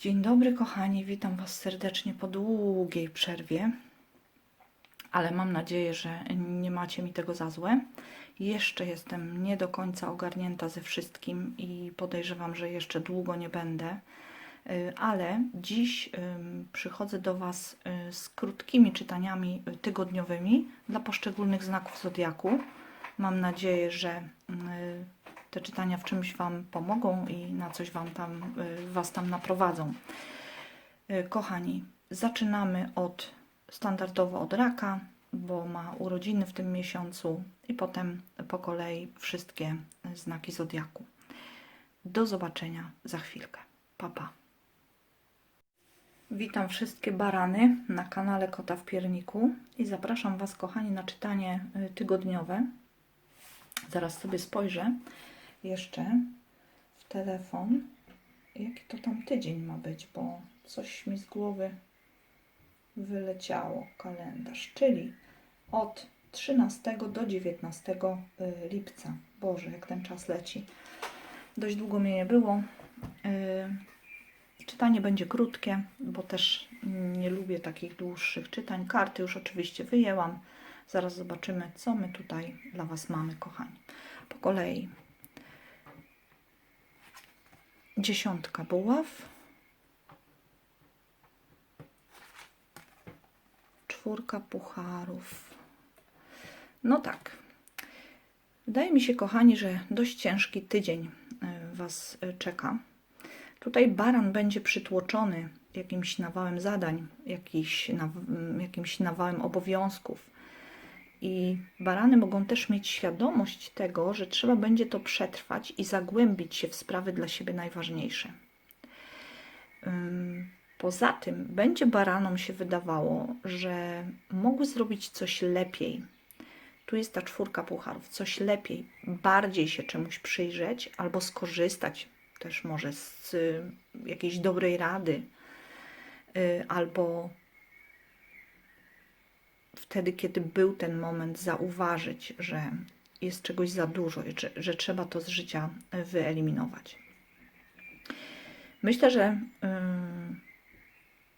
Dzień dobry, kochani. Witam Was serdecznie po długiej przerwie, ale mam nadzieję, że nie macie mi tego za złe. Jeszcze jestem nie do końca ogarnięta ze wszystkim i podejrzewam, że jeszcze długo nie będę. Y, Ale dziś przychodzę do Was y, z krótkimi czytaniami y, tygodniowymi dla poszczególnych znaków zodiaku. Mam nadzieję, że te czytania w czymś Wam pomogą i na coś Wam tam, y, Was tam naprowadzą. Y, Kochani, zaczynamy od standardowo od raka, bo ma urodziny w tym miesiącu i potem po kolei wszystkie znaki zodiaku. Do zobaczenia za chwilkę. Pa, pa. Witam wszystkie barany na kanale Kota w Pierniku i zapraszam Was, kochani, na czytanie y, tygodniowe. Zaraz sobie spojrzę jeszcze w telefon, jaki to tam tydzień ma być, bo coś mi z głowy wyleciało kalendarz, czyli od 13 do 19 lipca. Boże, jak ten czas leci. Dość długo mnie nie było. Yy, Czytanie będzie krótkie, bo też nie lubię takich dłuższych czytań. Karty już oczywiście wyjęłam. Zaraz zobaczymy, co my tutaj dla Was mamy, kochani. Po kolei. Dziesiątka buław. Czwórka pucharów. No tak. Wydaje mi się, kochani, że dość ciężki tydzień y, Was y, czeka. Tutaj baran będzie przytłoczony jakimś nawałem zadań, jakimś nawałem obowiązków. I barany mogą też mieć świadomość tego, że trzeba będzie to przetrwać i zagłębić się w sprawy dla siebie najważniejsze. Poza tym będzie baranom się wydawało, że mogły zrobić coś lepiej. Tu jest ta czwórka pucharów, coś lepiej, bardziej się czemuś przyjrzeć albo skorzystać też może z y, jakiejś dobrej rady, y, albo wtedy, kiedy był ten moment, zauważyć, że jest czegoś za dużo, że, że trzeba to z życia wyeliminować. Myślę, że ym,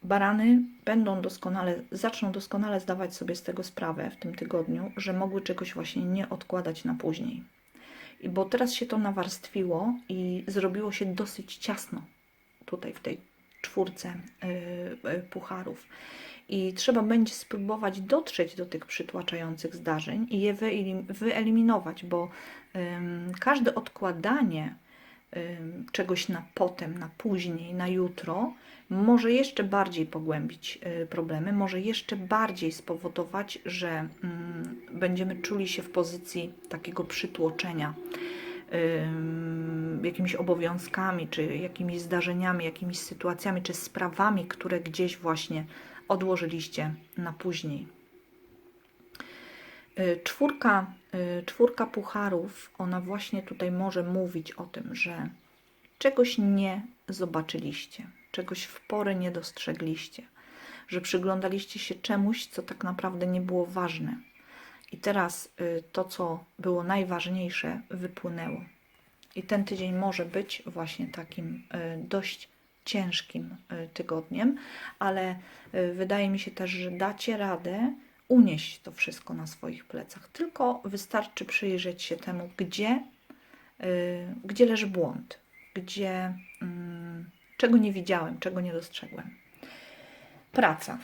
barany będą doskonale, zaczną doskonale zdawać sobie z tego sprawę w tym tygodniu, że mogły czegoś właśnie nie odkładać na później. I bo teraz się to nawarstwiło i zrobiło się dosyć ciasno tutaj w tej czwórce yy, yy, pucharów. I trzeba będzie spróbować dotrzeć do tych przytłaczających zdarzeń i je wyelim- wyeliminować, bo każde odkładanie czegoś na potem, na później, na jutro, może jeszcze bardziej pogłębić y, problemy, może jeszcze bardziej spowodować, że ym, będziemy czuli się w pozycji takiego przytłoczenia jakimiś obowiązkami, czy jakimiś zdarzeniami, jakimiś sytuacjami, czy sprawami, które gdzieś właśnie odłożyliście na później. Y, Czwórka, y, czwórka pucharów, ona właśnie tutaj może mówić o tym, że czegoś nie zobaczyliście, czegoś w porę nie dostrzegliście, że przyglądaliście się czemuś, co tak naprawdę nie było ważne. I teraz y, to, co było najważniejsze, wypłynęło. I ten tydzień może być właśnie takim y, dość ciężkim y, tygodniem, ale wydaje mi się też, że dacie radę unieść to wszystko na swoich plecach. Tylko wystarczy przyjrzeć się temu, gdzie, gdzie leży błąd, gdzie mm, czego nie widziałem, czego nie dostrzegłem. Praca.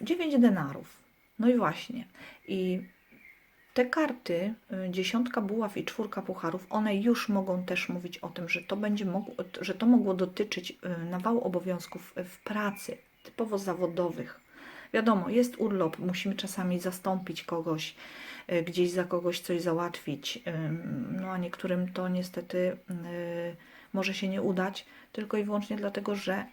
9 denarów. No i właśnie. I te karty, y, dziesiątka buław i czwórka pucharów, one już mogą też mówić o tym, że to będzie mogło, że to mogło dotyczyć y, nawału obowiązków w pracy, typowo zawodowych. Wiadomo, jest urlop, musimy czasami zastąpić kogoś, y, gdzieś za kogoś coś załatwić, no a niektórym to niestety y, może się nie udać, tylko i wyłącznie dlatego, że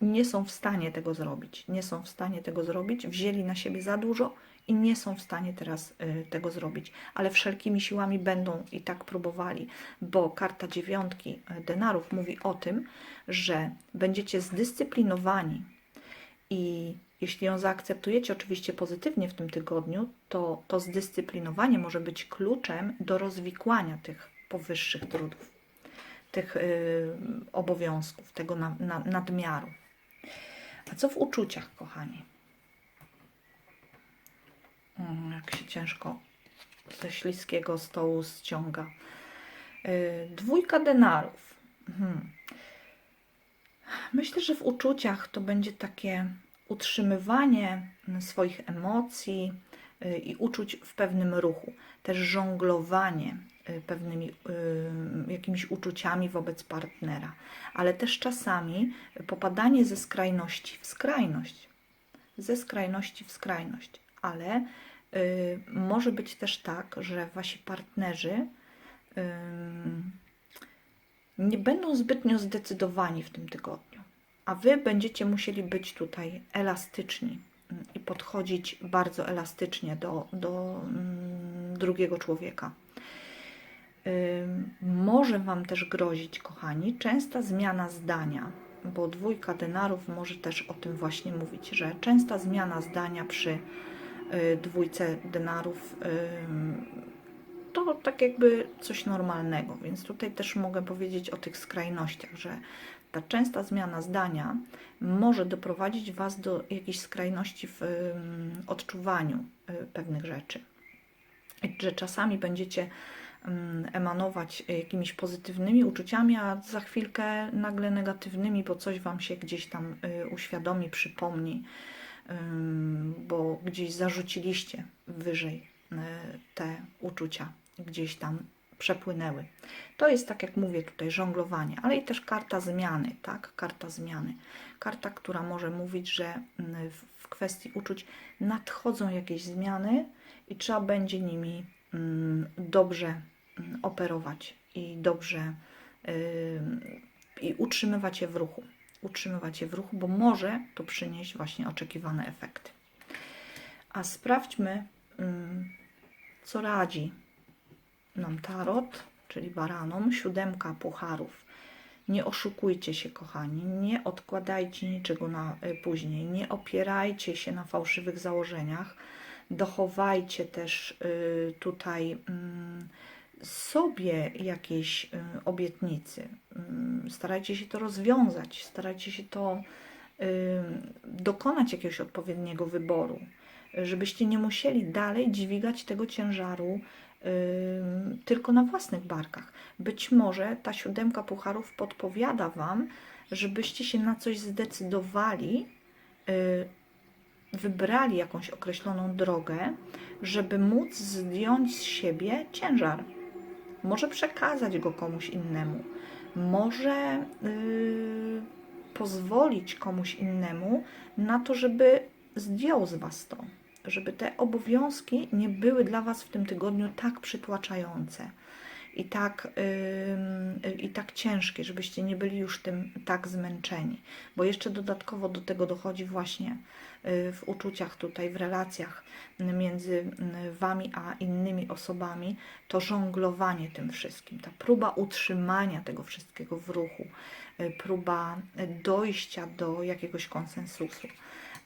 nie są w stanie tego zrobić. Nie są w stanie tego zrobić, wzięli na siebie za dużo i nie są w stanie teraz y, tego zrobić, ale wszelkimi siłami będą i tak próbowali, bo karta dziewiątki y, denarów mówi o tym, że będziecie zdyscyplinowani i jeśli ją zaakceptujecie oczywiście pozytywnie w tym tygodniu, to to zdyscyplinowanie może być kluczem do rozwikłania tych powyższych trudów, tych y, obowiązków, tego na, na, nadmiaru. A co w uczuciach, kochani? Mm, Jak się ciężko ze śliskiego stołu ściąga. Yy, Dwójka denarów. Mhm. Myślę, że w uczuciach to będzie takie utrzymywanie swoich emocji y, i uczuć w pewnym ruchu. Też żonglowanie y, pewnymi y, jakimiś uczuciami wobec partnera, ale też czasami popadanie ze skrajności w skrajność. Ze skrajności w skrajność, ale y, może być też tak, że wasi partnerzy nie będą zbytnio zdecydowani w tym tygodniu, a wy będziecie musieli być tutaj elastyczni i podchodzić bardzo elastycznie do, do mm, drugiego człowieka. Może Wam też grozić, kochani, częsta zmiana zdania, bo dwójka denarów może też o tym właśnie mówić, że częsta zmiana zdania przy y, dwójce denarów to tak jakby coś normalnego, więc tutaj też mogę powiedzieć o tych skrajnościach, że ta częsta zmiana zdania może doprowadzić Was do jakiejś skrajności w ym, odczuwaniu y, pewnych rzeczy. Że czasami będziecie ym, emanować jakimiś pozytywnymi uczuciami, a za chwilkę nagle negatywnymi, bo coś Wam się gdzieś tam y, uświadomi, przypomni, bo gdzieś zarzuciliście wyżej y, te uczucia, gdzieś tam przepłynęły. To jest tak jak mówię tutaj żonglowanie, ale i też karta zmiany, tak? Karta zmiany. Karta, która może mówić, że mm, w- kwestii uczuć nadchodzą jakieś zmiany i trzeba będzie nimi mm, dobrze mm, operować i dobrze ym, i utrzymywać je w ruchu. Utrzymywać je w ruchu, bo może to przynieść właśnie oczekiwane efekty. A sprawdźmy, co radzi nam tarot, czyli baranom, siódemka pucharów. Nie oszukujcie się, kochani, nie odkładajcie niczego na y, później, nie opierajcie się na fałszywych założeniach, dochowajcie też y, tutaj mm, sobie jakiejś y, obietnicy. Ym, Starajcie się to rozwiązać, starajcie się to dokonać jakiegoś odpowiedniego wyboru, żebyście nie musieli dalej dźwigać tego ciężaru tylko na własnych barkach. Być może ta siódemka pucharów podpowiada Wam, żebyście się na coś zdecydowali, y, wybrali jakąś określoną drogę, żeby móc zdjąć z siebie ciężar. Może przekazać go komuś innemu, może y, pozwolić komuś innemu na to, żeby zdjął z Was to, żeby te obowiązki nie były dla Was w tym tygodniu tak przytłaczające i tak, ym, i tak ciężkie, żebyście nie byli już tym tak zmęczeni. Bo jeszcze dodatkowo do tego dochodzi właśnie y, w uczuciach tutaj, w relacjach między y, Wami a innymi osobami, to żonglowanie tym wszystkim, ta próba utrzymania tego wszystkiego w ruchu, y, próba dojścia do jakiegoś konsensusu.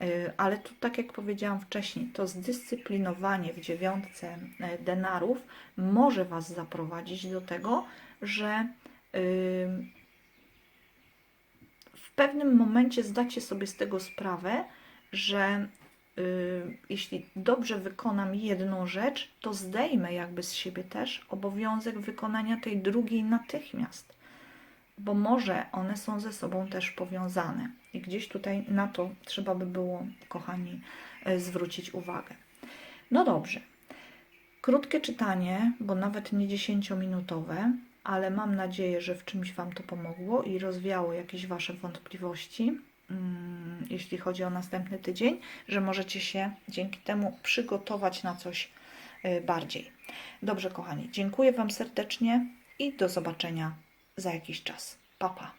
Y, Ale tu, tak jak powiedziałam wcześniej, to zdyscyplinowanie w dziewiątce y, denarów może Was zaprowadzić do tego, że w pewnym momencie zdacie sobie z tego sprawę, że y, jeśli dobrze wykonam jedną rzecz, to zdejmę jakby z siebie też obowiązek wykonania tej drugiej natychmiast bo może one są ze sobą też powiązane. I gdzieś tutaj na to trzeba by było, kochani, e, zwrócić uwagę. No dobrze. Krótkie czytanie, bo nawet nie 10-minutowe, ale mam nadzieję, że w czymś Wam to pomogło i rozwiało jakieś Wasze wątpliwości, mm, jeśli chodzi o następny tydzień, że możecie się dzięki temu przygotować na coś e, bardziej. Dobrze, kochani, dziękuję Wam serdecznie i do zobaczenia za jakiś czas. Pa, pa.